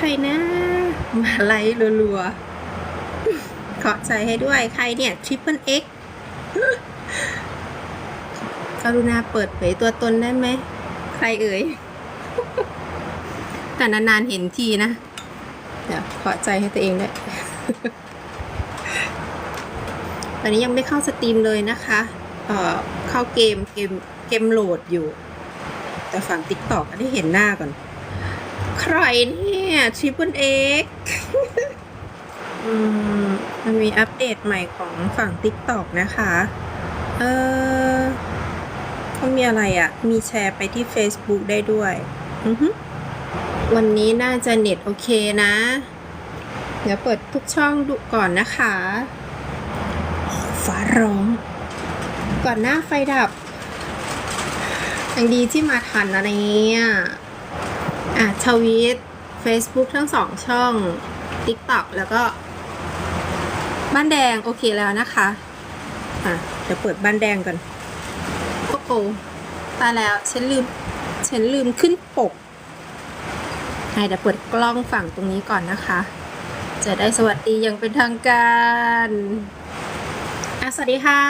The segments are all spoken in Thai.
ครนะมาไลค์รัวๆขอใจให้ด้วยใครเนี่ยทริปเปิลเอ็กกรุณาเปิดเผยตัวตนได้ไหม ใครเอ่ย แต่นานๆเห็นทีนะ เดี๋ยวขอใจให้ตัวเองด้วยตอนนี้ยังไม่เข้าสตรีมเลยนะคะ เอ่อ เข้าเกมเกมเกมโหลดอยู่ แต่ฝั่งติ๊กตอกได้เห็นหน้าก่อน ใครเนี่ยทริปเปิลเอ็กมันมีอัปเดตใหม่ของฝั่ง TikTok นะคะ เออเขามีอะไรอะ่ะ มีแชร์ไปที่ Facebook ได้ด้วย วันนี้น่าจะเน็ตโอเคนะ เดี๋ยวเปิดทุกช่องดูก่อนนะคะฟ้าร้อง ก่อนหน้าไฟดับยังดีที่มาทันอะไรเงี้ย อะทวีต Facebook ทั้งสองช่อง TikTok แล้วก็ บ้านแดงโอเคแล้วนะคะ อะเดี๋ยวเปิดบ้านแดงก่อนโอ้โหตายแล้วฉันลืมฉันลืมขึ้นปกอะเดี๋ยวเปิดกล้องฝั่งตรงนี้ก่อนนะคะ จะได้สวัสดีอย่างเป็นทางการอะสวัสดีค่ะ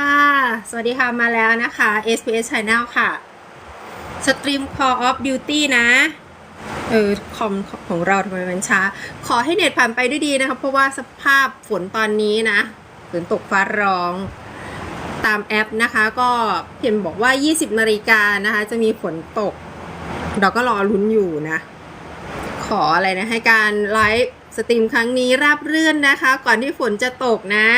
สวัสดีค่ะมาแล้วนะคะ SPS Channel ค่ะสตรีม Call of Duty นะ เออคอมของเราทำไมมันช้า ขอให้เน็ตผ่านไปด้วยดีนะคะเพราะว่าสภาพฝนตอนนี้นะฝนตกฟ้าร้องตามแอปนะคะ ก็เห็นบอกว่า 20นาฬิกานะคะ จะมีฝนตก เราก็รอลุ้นอยู่นะ ขออะไรนะ ให้การไลฟ์สตรีมครั้งนี้ราบรื่นนะคะ ก่อนที่ฝนจะตกนะ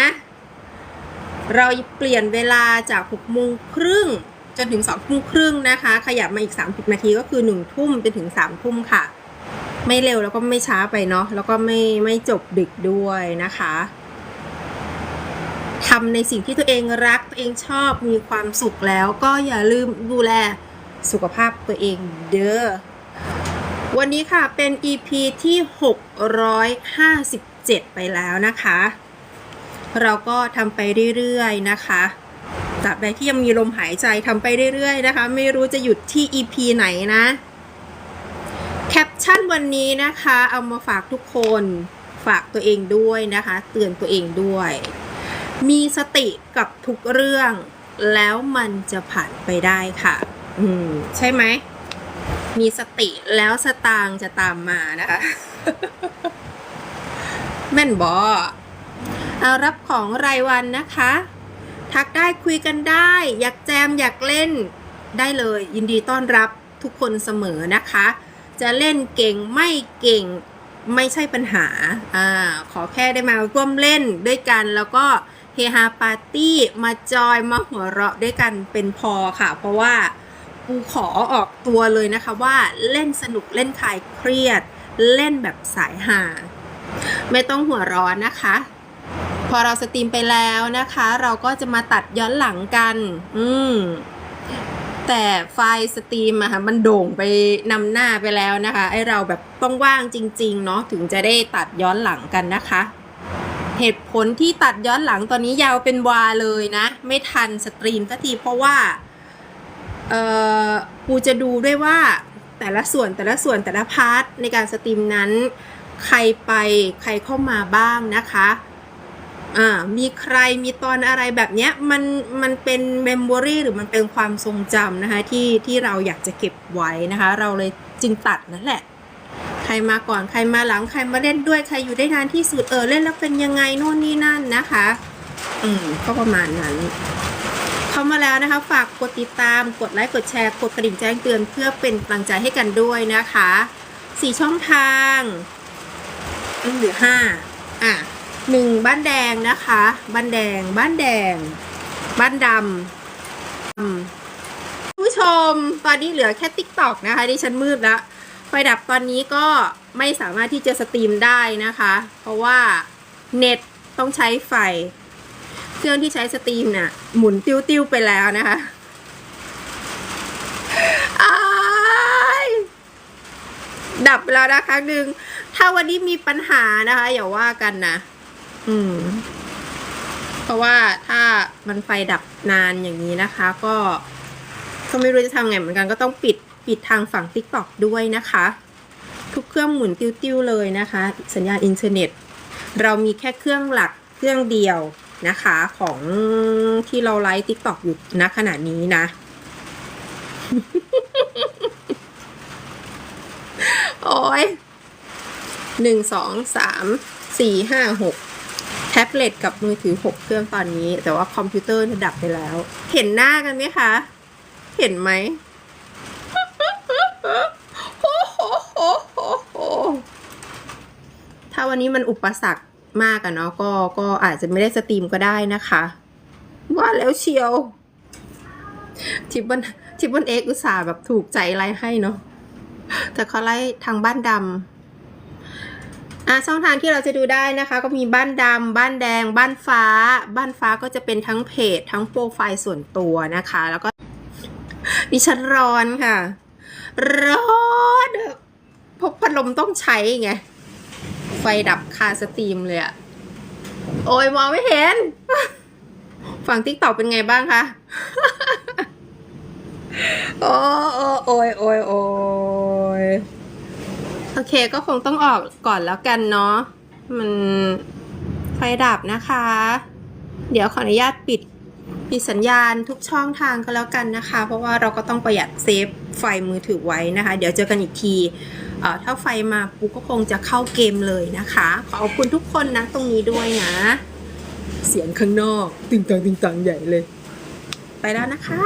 เราเปลี่ยนเวลาจาก6โมงครึ่ง จนถึง2ทุ่มครึ่งนะคะ ขยับมาอีก 30 นาทีก็คือ 1 ทุ่มจนถึง 3 ทุ่มค่ะ ไม่เร็วแล้วก็ไม่ช้าไปเนาะแล้วก็ไม่ไม่จบดึกด้วยนะคะทำในสิ่งที่ตัวเองรักตัวเองชอบมีความสุขแล้วก็อย่าลืมดูแลสุขภาพตัวเองเด้อวันนี้ค่ะเป็น EP ที่ 657 ไปแล้วนะคะ เราก็ทำไปเรื่อยๆนะคะ ตราบใดที่ยังมีลมหายใจทำไปเรื่อยๆนะคะ ไม่รู้จะหยุดที่ EP ไหนนะแคปชั่นวันนี้นะคะ เอามาฝากทุกคนฝากตัวเองด้วยนะคะ เตือนตัวเองด้วย มีสติกับทุกเรื่อง แล้วมันจะผ่านไปได้ค่ะ อืม ใช่ไหม มีสติแล้วสตางจะตามมานะคะ แม่นบอเอารับของรายวันนะคะ ทักได้คุยกันได้ อยากแจมอยากเล่นได้เลย ยินดีต้อนรับทุกคนเสมอนะคะ จะเล่นเก่งไม่เก่งไม่ใช่ปัญหาอ่าขอแค่ได้มาร่วมเล่นด้วยกันแล้วก็เฮฮาปาร์ตี้มาจอยมาหัวเราะด้วยกันเป็นพอค่ะ เพราะว่าปูขอออกตัวเลยนะคะว่าเล่นสนุกเล่นคลายเครียด เล่นแบบสายหาไม่ต้องหัวร้อนนะคะ พอเราสตรีมไปแล้วนะคะ เราก็จะมาตัดย้อนหลังกัน อืมแต่ไฟล์สตรีมอะค่ะมันโด่งไปนำหน้าไปแล้วนะคะไอเราแบบต้องว่างจริง ๆ เนาะถึงจะได้ตัดย้อนหลังกันนะคะ เหตุผลที่ตัดย้อนหลังตอนนี้ยาวเป็นวาเลยนะ ไม่ทันสตรีมสักทีเพราะว่าเออปูจะดูด้วยว่าแต่ละส่วนแต่ละส่วนแต่ละพาร์ทในการสตรีมนั้น ใครไปใครเข้ามาบ้างนะคะ อ่ามีใครมีตอนอะไรแบบเนี้ยมันมันเป็นเมมโมรีหรือมันเป็นความทรงจำนะคะที่ที่เราอยากจะเก็บไว้นะคะ เราเลยจึงตัดนั่นแหละ ใครมาก่อนใครมาหลังใครมาเล่นด้วยใครอยู่ได้นานที่สุดเออเล่นแล้วเป็นยังไงโน่นนี่นั่นนะคะ อืมก็ประมาณนั้นเข้ามาแล้วนะคะ ฝากกดติดตามกดไลค์กดแชร์กดกระดิ่งแจ้งเตือนเพื่อเป็นกำลังใจให้กันด้วยนะคะสี่ช่องทางอืมหรือห้าอะ หนึ่งบ้านแดงนะคะ บ้านแดง บ้านแดง บ้านดำผู้ชม ตอนนี้เหลือแค่ติ๊กตอกนะคะที่ฉันมืดล้วไฟดับตอนนี้ก็ไม่สามารถที่จะสตรีมได้นะคะ เพราะว่าเน็ตต้องใช้ไฟ เครื่องที่ใช้สตรีมเนี่ยหมุนติ้วๆไปแล้วนะคะดับไปแล้วนะครั้งหนึ่งถ้าวันนี้มีปัญหานะคะอย่าว่ากันนะ อืม เพราะว่าถ้ามันไฟดับนานอย่างนี้นะคะ ก็ก็ไม่รู้จะทำไงเหมือนกันก็ต้องปิดปิดทางฝั่ง TikTok ด้วยนะคะ ทุกเครื่องหมุนติ้วๆเลยนะคะ สัญญาณอินเทอร์เน็ต เรามีแค่เครื่องหลักเครื่องเดียวนะคะของที่เราไลฟ์ติ๊กตอกอยู่ณขณะนี้นะ โอ้ยหนึ่งสองสามสี่ห้าหก แท็บเล็ตกับมือถือหกเครื่องตอนนี้ แต่ว่าคอมพิวเตอร์เนี่ยดับไปแล้ว เห็นหน้ากันไหมคะ เห็นไหมถ้าวันนี้มันอุปสรรคมากอะเนาะก็ก็อาจจะไม่ได้สตรีมก็ได้นะคะ ว่าแล้วเชียวทิปเปิลทิปเปิลเอ็กอุตส่าห์แบบถูกใจไล่ให้เนาะแต่เขาไล่ทางบ้านดำ อะช่องทางที่เราจะดูได้นะคะ ก็มีบ้านดำบ้านแดง บ้านฟ้า บ้านฟ้าก็จะเป็นทั้งเพจ ทั้งโปรไฟล์ส่วนตัวนะคะ แล้วก็ดิฉันร้อนค่ะ ร้อนพราะพัดลมต้องใช้ไง ไฟดับคาสตรีมเลยอะโอ้ยมองไม่เห็น ฝั่งติ๊กตอกเป็นไงบ้างคะโอ้โอ้โอ้ยโอ้ยโอ้ย โอเคก็คงต้องออกก่อนแล้วกันเนาะมันไฟดับนะคะ เดี๋ยวขออนุญาตปิดปิดสัญญาณทุกช่องทางก็แล้วกันนะคะ เพราะว่าเราก็ต้องประหยัดเซฟไฟมือถือไว้นะคะ เดี๋ยวเจอกันอีกทีเอ่อถ้าไฟมาปุ๊บก็คงจะเข้าเกมเลยนะคะ ขอบคุณทุกคนนะตรงนี้ด้วยนะ เสียงข้างนอกตึงตังตึงตังใหญ่เลย ไปแล้วนะคะ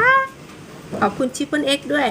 ขอบคุณชิปเปิลเอ็กด้วย